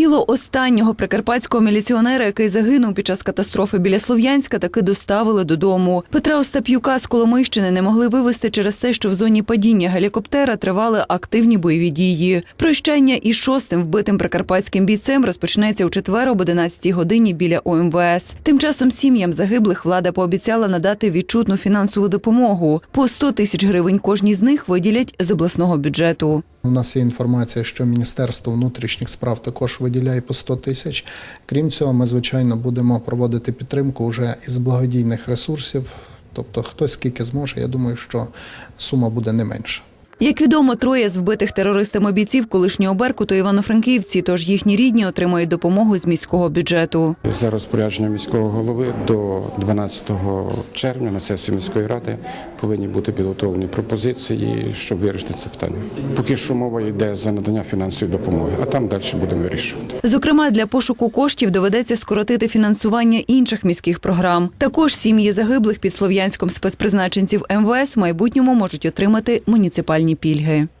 Тіло останнього прикарпатського міліціонера, який загинув під час катастрофи біля Слов'янська, таки доставили додому. Петра Остап'юка з Коломийщини не могли вивезти через те, що в зоні падіння гелікоптера тривали активні бойові дії. Прощання із шостим вбитим прикарпатським бійцем розпочнеться у четвер об 11 годині біля ОМВС. Тим часом сім'ям загиблих влада пообіцяла надати відчутну фінансову допомогу. По 100 тисяч гривень кожній з них виділять з обласного бюджету. У нас є інформація, що Міністерство внутрішніх справ також виділяє по 100 тисяч. Крім цього, ми звичайно будемо проводити підтримку вже із благодійних ресурсів. Тобто, хтось скільки зможе. Я думаю, що сума буде не менша. Як відомо, троє з вбитих терористами бійців колишнього Беркуту Івано-Франківці, тож їхні рідні отримають допомогу з міського бюджету. За розпорядженням міського голови до 12 червня на сесію міської ради повинні бути підготовлені пропозиції, щоб вирішити це питання. Поки що мова йде за надання фінансової допомоги, а там далі будемо вирішувати. Зокрема, для пошуку коштів доведеться скоротити фінансування інших міських програм. Також сім'ї загиблих під слов'янськом спецпризначенців МВС в майбутньому можуть отримати муніципальні Անիպիլհե